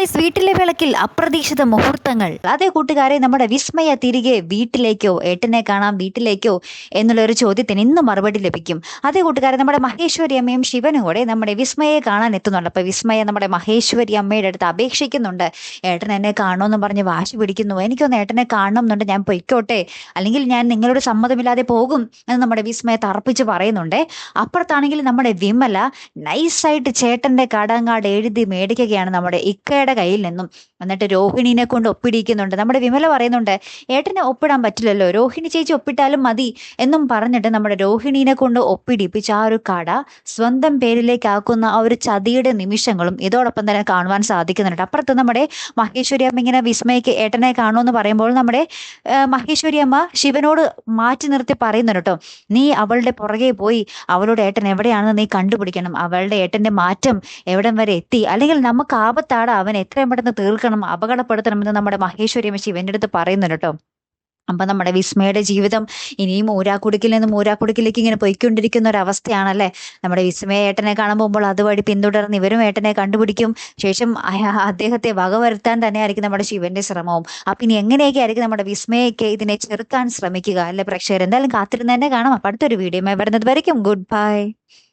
Guys വീട്ടിലെ വിളക്കിൽ അപ്രതീക്ഷിത മുഹൂർത്തങ്ങൾ. അതേ കൂട്ടുകാരെ നമ്മുടെ വിസ്മയ തിരികെ വീട്ടിലേക്കോ ഏട്ടനെ കാണാം വീട്ടിലേക്കോ എന്നുള്ള ഒരു ചോദ്യത്തിന് ഇന്ന് മറുപടി ലഭിക്കും. അതേ കൂട്ടുകാരെ നമ്മുടെ മഹേശ്വരി അമ്മയും ശിവനും കൂടെ നമ്മുടെ വിസ്മയെ കാണാൻ എത്തുന്നുണ്ട്. അപ്പൊ വിസ്മയ നമ്മുടെ മഹേശ്വരി അമ്മയുടെ അടുത്ത് അപേക്ഷിക്കുന്നുണ്ട്. ഏട്ടൻ എന്നെ കാണുമെന്ന് പറഞ്ഞ് വാശി പിടിക്കുന്നു. എനിക്കൊന്ന് ഏട്ടനെ കാണണമെന്നുണ്ട് ഞാൻ പൊയ്ക്കോട്ടെ. അല്ലെങ്കിൽ ഞാൻ നിങ്ങളോട് സമ്മതമില്ലാതെ പോകും എന്ന് നമ്മുടെ വിസ്മയ തറപ്പിച്ച് പറയുന്നുണ്ട്. അപ്പുറത്താണെങ്കിൽ നമ്മുടെ വിമല നൈസായിട്ട് ചേട്ടന്റെ കടങ്ങാട് എഴുതി മേടിക്കുകയാണ് നമ്മുടെ ഇക്കയുടെ കയ്യിൽ നിന്നും. എന്നിട്ട് രോഹിണീനെ കൊണ്ട് ഒപ്പിടിക്കുന്നുണ്ട്. നമ്മുടെ വിമല പറയുന്നുണ്ട് ഏട്ടനെ ഒപ്പിടാൻ പറ്റില്ലല്ലോ. രോഹിണി ചേച്ചി ഒപ്പിട്ടാലും മതി എന്നും പറഞ്ഞിട്ട് നമ്മുടെ രോഹിണീനെ കൊണ്ട് ഒപ്പിടിപ്പിച്ച് ആ ഒരു കട സ്വന്തം പേരിലേക്ക് ആക്കുന്ന ആ ഒരു ചതിയുടെ നിമിഷങ്ങളും ഇതോടൊപ്പം തന്നെ കാണുവാൻ സാധിക്കുന്നുണ്ട്. അപ്പുറത്ത് നമ്മുടെ മഹേശ്വരി അമ്മ ഇങ്ങനെ വിസ്മയ്ക്ക് ഏട്ടനെ കാണുമെന്ന് പറയുമ്പോൾ നമ്മുടെ മഹേശ്വരി അമ്മ ശിവനോട് മാറ്റി നിർത്തി പറയുന്നുണ്ട് കേട്ടോ. നീ അവളുടെ പുറകെ പോയി. അവളുടെ ഏട്ടൻ എവിടെയാണെന്ന് നീ കണ്ടുപിടിക്കണം. അവളുടെ ഏട്ടന്റെ മാറ്റം എവിടം വരെ എത്തി? അല്ലെങ്കിൽ നമുക്ക് ആപത്താണ് അവൻ എത്രയും പെട്ടെന്ന് തീർക്കണം അപകടപ്പെടുത്തണമെന്ന് നമ്മുടെ മഹേശ്വരി അമ്മ ശിവന്റെ അടുത്ത് പറയുന്നുണ്ട് കേട്ടോ. അപ്പൊ നമ്മുടെ വിസ്മയുടെ ജീവിതം ഇനിയും ഊരാക്കുടുക്കിൽ നിന്നും ഊരാക്കുടുക്കിലേക്ക് ഇങ്ങനെ പോയിക്കൊണ്ടിരിക്കുന്ന ഒരു അവസ്ഥയാണല്ലേ നമ്മുടെ വിസ്മയ ഏട്ടനെ കാണുമ്പോൾ അതുവഴി പിന്തുടർന്ന് ഇവരും ഏട്ടനെ കണ്ടുപിടിക്കും. ശേഷം അദ്ദേഹത്തെ അദ്ദേഹത്തെ വകവരുത്താൻ തന്നെയായിരിക്കും നമ്മുടെ ശിവന്റെ ശ്രമവും. അപ്പൊ ഇനി എങ്ങനെയൊക്കെ ആയിരിക്കും നമ്മുടെ വിസ്മയൊക്കെ ഇതിനെ ചെറുക്കാൻ ശ്രമിക്കുക? അല്ലെ പ്രേക്ഷകർ? എന്തായാലും കാത്തിരുന്ന് തന്നെ കാണാം. അപ്പൊ അടുത്തൊരു വീഡിയോ വരുന്നത് വരയ്ക്കും. Good bye